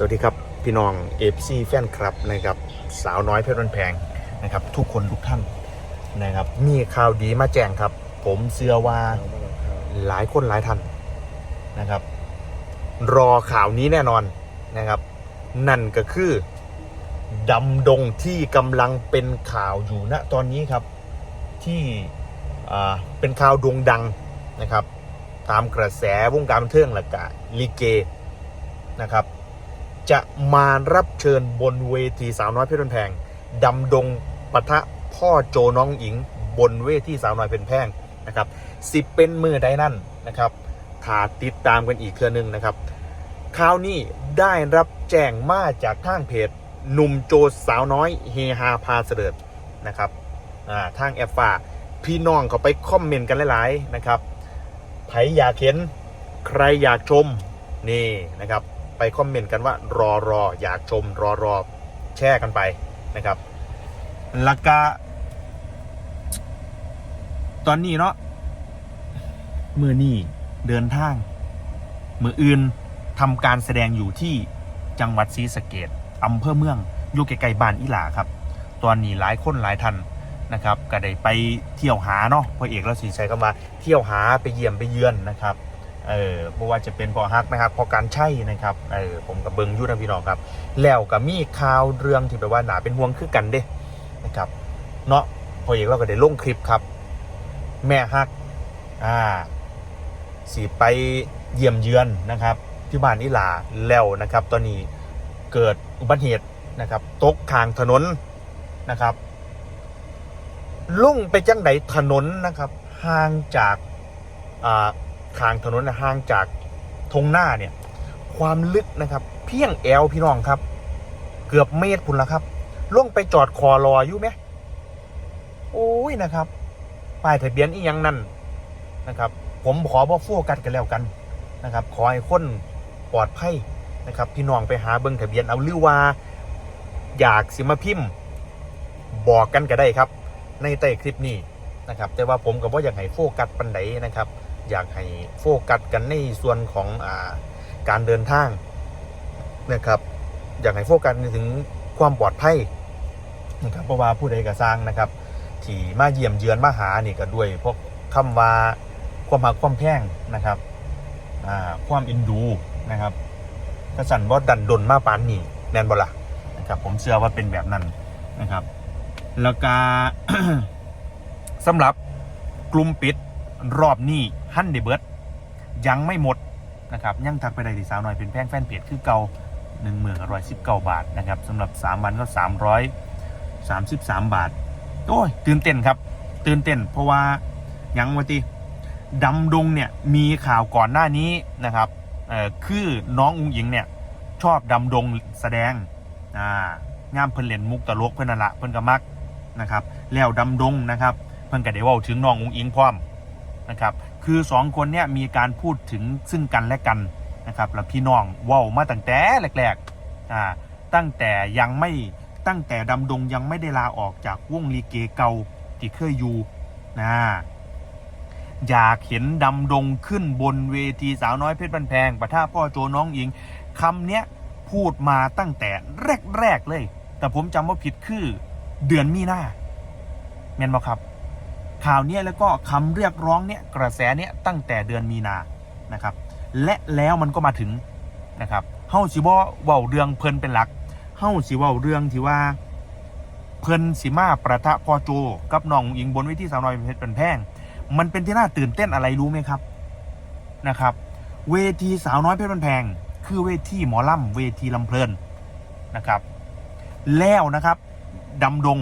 สวัสดีครับ พี่น้องเอฟซีแฟนคลับนะครับสาวน้อยเพชรวันแพงนะครับ ทุกคนทุกท่านนะครับ มีข่าวดีมาแจ้งครับ ผมเชื่อว่าหลายคนหลายท่านนะครับ รอข่าวนี้แน่นอนนะครับ นั่นก็คือดำดงที่กำลังเป็นข่าวอยู่ณตอนนี้ครับที่อ่าเป็นข่าวโด่งดังนะครับ ตามกระแสวงการบันเทิงและกะลิเกนะครับ จะมารับเชิญบนเวทีสาวน้อยเพชรแพงดำดงปะทะพ่อโจน้องหญิงบนเวทีสาวน้อยเป็นแพงนะครับสิบเป็นมือใดนั่นนะครับถาติดตามกันอีกเครือหนึงนะครับคราวนี้ได้รับแจ้งมาจากทางเพจหนุ่มโจสาวน้อยเฮฮาพาเสด็จนะครับทางแอฟฟาพี่น้องเขาไปคอมเมนต์กันหลายๆนะครับใครอยากเห็นใครอยากชมนี่นะครับ ไปคอมเมนต์กันว่ารอรออยากชมรอรอแช่กันไปนะครับแลวกาตอนนี้เนาะมือนี่เดินทาง มืออื่นทำการแสดงอยู่ที่จังหวัดศรีสะเกดอำเภอเมืองอยู่ใกล้ๆบ้านอีหลาครับ ตอนนี้หลายคนหลายท่านนะครับ ก็ได้ไปเที่ยวหาเนาะพ่อเอกเราสีใช้คำว่าเที่ยวหาไปเยี่ยมไปเยือนนะครับ เออเพราะว่าจะเป็นพอฮักนะครับพอการใช่นะครับเออผมกับเบิงยุนะพี่น้องครับ แล้วก็มีข่าวเรื่องที่แบบว่าหนาเป็นห่วงคือกันเด้นะครับเนาะพอเอกเราก็ได้ลงคลิปครับ แม่ฮักอ่าสีไปเยี่ยมเยือนนะครับ ที่บ้านอิหลาแล้วนะครับ ตอนนี้เกิดอุบัติเหตุนะครับตกทางถนนนะครับลุ่งไปจังไดถนนนะครับห่างจากอ่า ทางถนนห่างจากทงหน้าเนี่ย ความลึกนะครับ เพียงแอลพี่น้องครับ เกือบเมตรพุ่นละครับล่วงไปจอดคอรออยู่ไหมโอ้ยนะครับป้ายทะเบียนอียังนั่นนะครับ ผมขอบ่โฟกัสกันแล้วกันนะครับ ขอให้คนปลอดภัยนะครับ พี่น้องไปหาเบิ้งทะเบียนเอาหรือว่า อยากสิมาพิมพ์ บอกกันก็ได้ครับ ในใต้คลิปนี้นะครับ แต่ว่าผมก็บ่อยากให้โฟกัสปันไดนะครับ อยากให้โฟกัสกันในส่วนของอาการเดินทางนะครับอยากให้โฟกัสถึงความปลอดภัยนะครับเพราะว่าผู้ใดก็สร้างนะครับที่มาเยี่ยมเยือนมาหานี่ก็ด้วยพวกคำว่าความหักความแพงนะครับอ่าความอินดูนะครับกระสันว่าดันดนมาปานนี่แมนบล่ะนะครับผมเชื่อว่าเป็นแบบนั้นนะครับ แล้วก็สำหรับกลุ่มปิดรอบนี้ ฮันเดเบิร์ดยังไม่หมดนะครับยังทักไปได้ที่สาวหน้อยเป็นแพงแฟนเพจคือเก่าหนึ่งหมื่นอร่อยสิบเก้าบาทนะครับสำหรับ 3 วันก็ 333 บาท โอ้ย ตื่นเต้นครับ ตื่นเต้น เพราะว่ายังวันที่ดำดงเนี่ยมีข่าวก่อนหน้านี้นะครับเอ่อคือน้องอุ้งอิงเนี่ยชอบดำดงแสดงอ่างามเพิ่นเล่นมุกตลกเพิ่นนละเพิ่นก็มักนะครับแล้วดำดงนะครับ เพิ่นก็ได้ว้าถึงน้องอุ้งอิงพร้อมนะครับ คือสองคนเนี่ยมีการพูดถึงซึ่งกันและกันนะครับแล้วพี่น้องว้ามาตั้งแต่แรกๆอ่าตั้งแต่ยังไม่ตั้งแต่ดำดงยังไม่ได้ลาออกจากวงลีเกเก่าที่เคยอยู่นะอยากเห็นดำดงขึ้นบนเวทีสาวน้อยเพชรบันแพงปะท่าพ่อโจน้องอิงคำเนี้ยพูดมาตั้งแต่แรกๆเลย แต่ผมจำว่าผิดคือเดือนมีนาแม่นบอกครับ ข่าวเนี้ยแล้วก็คำเรียกร้องเนี่ยกระแสเนี่ยตั้งแต่เดือนมีนานะครับ และแล้วมันก็มาถึงนะครับเฮาสิบ่เว้าเรื่องเพิ่นเป็นหลักเฮาสิเว้าเรื่องที่ว่า เพิ่นสิมาประทะพอโจกับน้องอิงบนเวทีสาวน้อยเพชรเป็นแพงมันเป็นที่น่าตื่นเต้นอะไรรู้ไหมครับนะครับ เวทีสาวน้อยเพชรเป็นแพง คือเวทีหมอลำเวทีลำเพลินนะครับ แล้วนะครับดำดง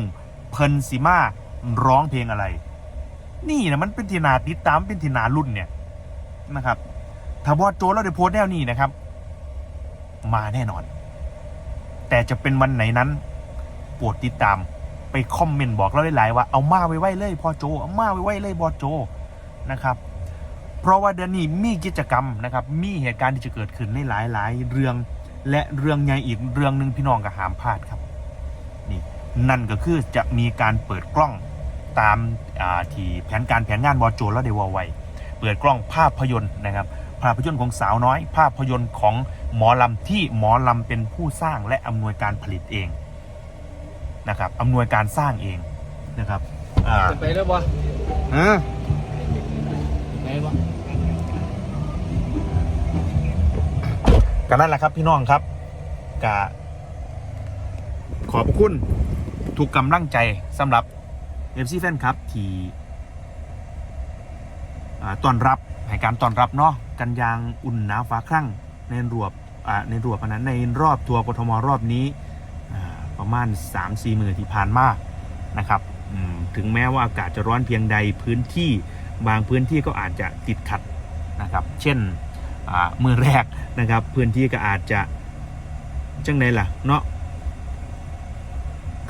เพิ่นสิมาร้องเพลงอะไร นี่นะมันเป็นทีนาติดตามเป็นทีนารุ่นเนี่ยนะครับถ้าบอสโจเราได้โพสแนวนี้นะครับ มาแน่นอน แต่จะเป็นวันไหนนั้นโปรดติดตามไปคอมเมนต์บอกเราได้หลายว่าเอามาไว้ไว้เลยพอโจเอามาไว้ไว้เลยบอโจนะครับ เพราะว่าเดือนนี้มีกิจกรรมนะครับ มีเหตุการณ์ที่จะเกิดขึ้นในหลายๆเรื่องและเรื่องใหญ่อีกเรื่องหนึ่งพี่น้องก็หามพลาดครับ นี่นั่นก็คือจะมีการเปิดกล้อง ตามอ่าที่แผนการแผนงานบอโจแล้วได้วาไว้เปิดกล้องภาพยนตร์นะครับภาพยนตร์ของสาวน้อย ภาพยนตร์ของหมอลำที่หมอลำเป็นผู้สร้างและอำนวยการผลิตเองนะครับอำนวยการสร้างเองนะครับอ่าจะไปแล้วบ่ฮะไปบ่ก็นั่นแหละครับพี่น้องครับกะขอบพระคุณทุกกำลังใจสำหรับ เอฟซีแฟนครับที่ต้อนรับให้การต้อนรับเนาะกันยางอุ่นหนาฟ้าครั่งในรวบในรวบนั้นในรอบทัวร์กทมรอบนี้ประมาณ 3-4มือที่ผ่านมานะครับถึงแม้ว่าอากาศจะร้อนเพียงใดพื้นที่บางพื้นที่ก็อาจจะติดขัดนะครับ เช่นอ่ามือแรกนะครับ พื้นที่ก็อาจจะจังไดล่ะเนาะ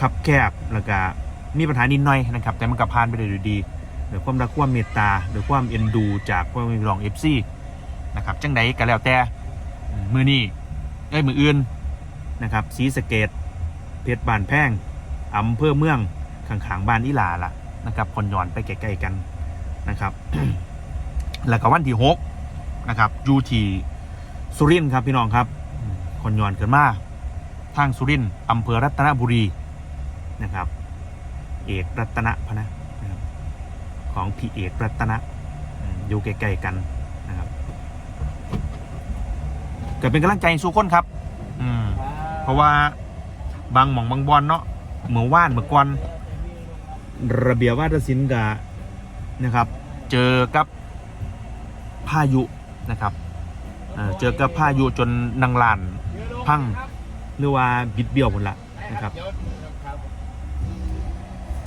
ขับแคบแล้วก็ มีปัญหานิดหน่อยนะครับ แต่มันก็ผ่านไปได้ด้วยดีด้วยความรักความเมตตาด้วยความเอ็นดู จากพ่อแม่พี่น้องเอฟซีนะครับจังใดก็แล้วแต่มือนี้เอ้ยมืออื่นนะครับสีสเกตเพชรบานแพงอำเภอเมืองข้างๆบ้านอีหลาล่ะนะครับคนย้อนไปใกล้ๆกันนะครับ แล้วก็วันที่หกนะครับยูทีสุรินทร์ครับพี่น้องครับอืมคนย้อนเกินมาทางสุรินทร์อำเภอรัตนบุรีนะครับ เอกรัตนะพนะนะครับของพี่เอกรัตนะอยู่ใกล้ๆกันนะครับเกิดเป็นกำลังใจสู่คนครับ อืมเพราะว่าบางหม่องบางบอลเนาะเหมือว่านเหมือก่อนระเบียบวัฒนศิลป์กะนะครับ เจอกับพายุนะครับเเจอกับพายุจนนางลาน พังหรือว่าบิดเบี้ยวหมดละนะครับ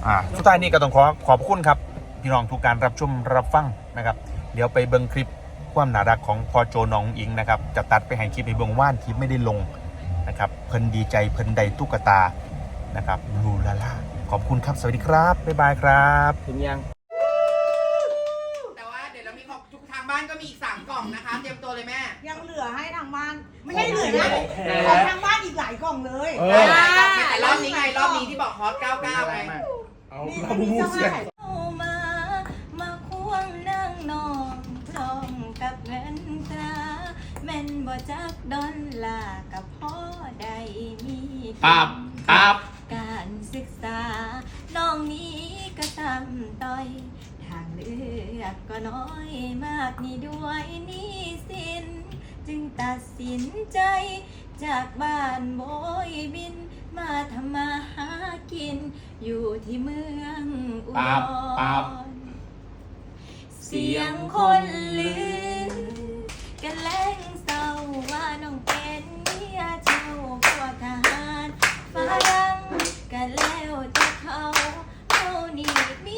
อ่าสุดท้ายนี้ก็ต้องขอขอบคุณครับ พี่น้องทุกการรับชมรับฟังนะครับ เดี๋ยวไปเบิ่งคลิปความน่ารักของพอโจน้องอิงนะครับ จะตัดไปให้คลิปในเบิ่งว่านคลิปไม่ได้ลงนะครับเพิ่นดีใจเพิ่นใดตุ๊กตานะครับลูลาล่าขอบคุณครับ สวัสดีครับ บ๊ายบายครับถึงยัง แต่ว่าเดี๋ยวเรามีของทุกทางบ้านก็มีอีกสามกล่องนะคะ เตรียมตัวเลยแม่ ยังเหลือให้ทางบ้าน ไม่ใช่เหลือนะของทางบ้านอีกหลายกล่องเลย เอเอออแต่รอบนี้ไงรอบนี้ที่บอกฮอต 99ไง เอานี่เรามีบูเจ้าเสียให้เข้ามา มาควงนั่งนองพร้อมกับเงินตราแม่นบ่จักดอลลาร์กับพ่อใดมีปับปับการศึกษา น้องนี้ก็ตามต้อย ทางเลือกก็น้อยมากนี่ด้วยหนี่สิน จึงตัดสินใจ จากบ้านโบยบินมาทำมาหากิน อยู่ที่เมืองอุดปับปับรเสียงคนลือกันแล้งเศร้าว่าน้องเป็นเมียเจ้าพวกทหารฝรั่งกันแล้วแต่เขาเขานี่มี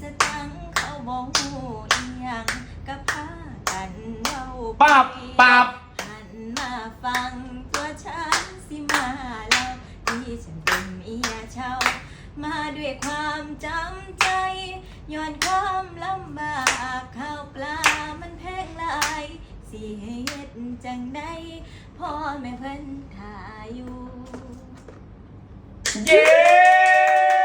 สตังค์เขาบอกหูอีหยังกับพากันเว้าไปปับปับ ด้วยความจำใจย้อนความลำบากข้าวปลามันแพงหลาย สิให้เฮ็ดจังได้พ่อแม่เพิ่นถ่ายอยู่ เย้